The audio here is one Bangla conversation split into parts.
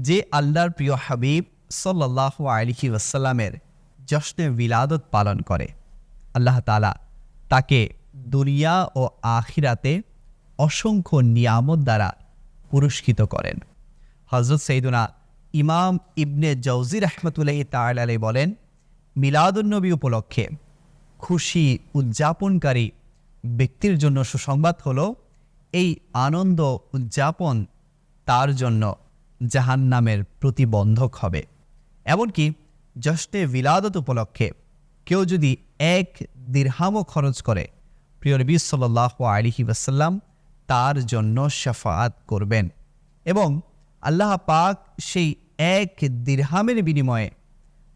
যে আল্লাহর প্রিয় হাবিব সাল্লাহ আলহি ওয়াসাল্লামের জশ্নে বিলাদত পালন করে। আল্লাহ তালা তাকে দুনিয়া ও আখিরাতে অসংখ্য নিয়ামত দ্বারা পুরস্কৃত করেন। হজরত সৈদুনা ইমাম ইবনে জৌজি রহমতুল্লাহি তালাই বলেন মিলাদুন্নবী উপলক্ষে খুশি, উদযাপনকারী ব্যক্তির জন্য সুসংবাদ হলো, এই আনন্দ উদযাপন তার জন্য জাহান্নামের প্রতিবন্ধক হবে। এমনকি জশ্নে বিলাদত উপলক্ষে কেউ যদি এক দীর্হামও খরচ করে, প্রিয় নবী সাল্লাহ আলিহি ওয়াসাল্লাম তার জন্য শাফাত করবেন এবং আল্লাহ পাক সেই এক দীর্হামের বিনিময়ে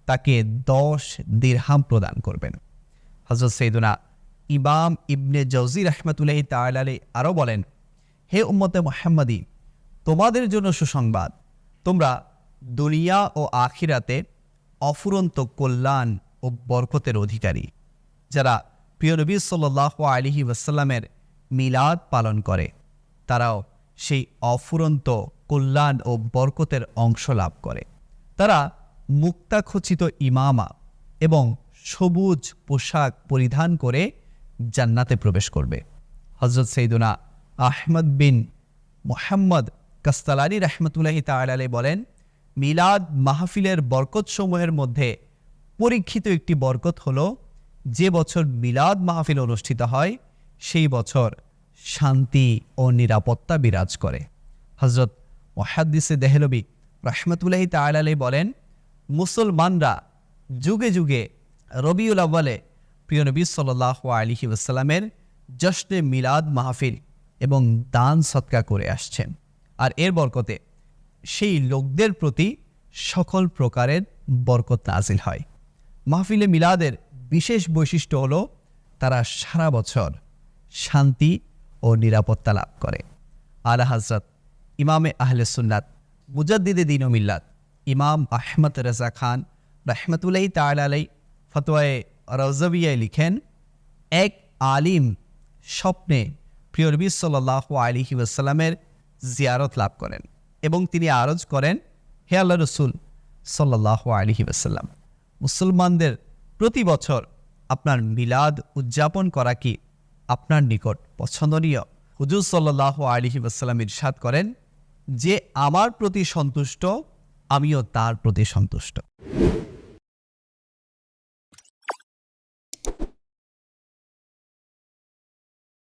তাকে দশ দীর্হাম প্রদান করবেন। হজরত সৈদুনা ইমাম ইবনে জৌজি রহমতুল্লাহ তালি আরও বলেন, হে উম্মতে মোহাম্মদী তোমাদের জন্য সুসংবাদ। তোমরা দুনিয়া ও আখিরাতে অফুরন্ত কল্যাণ ও বরকতের অধিকারী, যারা প্রিয় নবী সাল্লাহ আলিহি ওয়াসাল্লামের মিলাদ পালন করে। তারাও সেই অফুরন্ত কল্যাণ ও বরকতের অংশ লাভ করে। তারা মুক্তাখচিত ইমামা এবং সবুজ পোশাক পরিধান করে জান্নাতে প্রবেশ করবে। হজরত সৈদুনা আহমদ বিন মোহাম্মদ কাস্তালানি রহমতুল্লাহি তালাই বলেন, মিলাদ মাহফিলের বরকত বরকতসমূহের মধ্যে পরীক্ষিত একটি বরকত হল, যে বছর মিলাদ মাহফিল অনুষ্ঠিত হয়, সেই বছর শান্তি ও নিরাপত্তা বিরাজ করে। হজরত মহাদ্দিসে দেহলবি রহমতুল্লাহি তালাই বলেন, মুসলমানরা যুগে যুগে রবিউল আব্বালে প্রিয় নবী সাল্লাহ আলিহি ওসাল্লামের জশ্নে মিলাদ মাহফিল এবং দান সৎকা করে আসছেন। আর এর বরকতে সেই লোকদের প্রতি সকল প্রকারের বরকত নাজিল হয়। মাহফিলে মিলাদের বিশেষ বৈশিষ্ট্য হল তারা সারা বছর শান্তি ও নিরাপত্তা লাভ করে। আলা হজরত ইমামে আহলে সুন্নাত, মুজাদ্দিদে দিন ও মিল্লাত, ইমাম আহমদ রেজা খান রহমতুল্লাহ তালাই ফতোয়ায়ে রৌজবিয়ায় লিখেন, এক আলিম স্বপ্নে প্রিয় নবী সাল্লাহ আলিহি ওয়াসাল্লামের জিয়ারত লাভ করেন এবং তিনি আরজ করেন, হে আল্লাহ রসুল সাল্লাহ আলিহি ওয়াসাল্লাম, মুসলমানদের প্রতি বছর আপনার মিলাদ উদযাপন করা কি আপনার নিকট পছন্দনীয়? হুজুর সাল্লাহ আলিহি ওয়াসাল্লাম ইরশাদ করেন, যে আমার প্রতি সন্তুষ্ট, আমিও তার প্রতি সন্তুষ্ট।